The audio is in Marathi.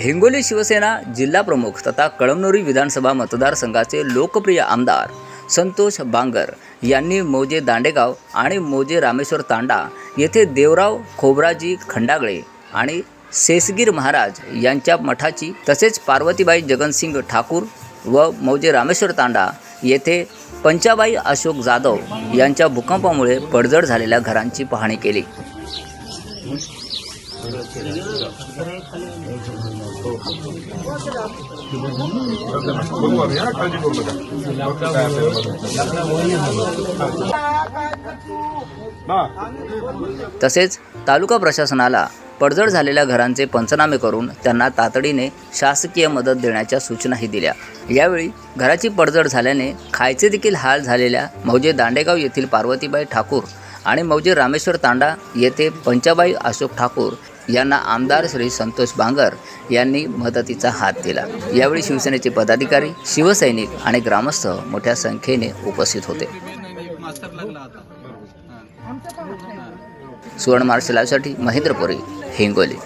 हिंगोली शिवसेना जिल्हाप्रमुख तथा कळमनुरी विधानसभा मतदारसंघाचे लोकप्रिय आमदार संतोष बांगर यांनी मौजे दांडेगाव आणि मौजे रामेश्वर तांडा येथे देवराव खोबराजी खंडागळे आणि सेसगीर महाराज यांच्या मठाची तसेच पार्वतीबाई जगनसिंग ठाकूर व मौजे रामेश्वर तांडा येथे पंचाबाई अशोक जाधव यांच्या भूकंपामुळे पडझड झालेल्या घरांची पाहणी केली. बघू आम्ही हा काळजी करू नका तसेच तालुका प्रशासनाला पडझड झालेल्या घरांचे पंचनामे करून त्यांना तातडीने शासकीय मदत देण्याच्या सूचनाही दिल्या. यावेळी घराची पडझड झाल्याने खायचे देखील हाल झालेल्या मौजे दांडेगाव येथील पार्वतीबाई ठाकूर आणि मौजे रामेश्वर तांडा येथे पंचाबाई अशोक ठाकूर यांना आमदार श्री संतोष बांगर यांनी मदतीचा हात दिला. यावेळी शिवसेनेचे पदाधिकारी शिवसैनिक आणि ग्रामस्थ मोठ्या संख्येने उपस्थित होते. सुवर्ण मार्शल लाईव्हसाठी महेंद्र पुरी हिंगोली.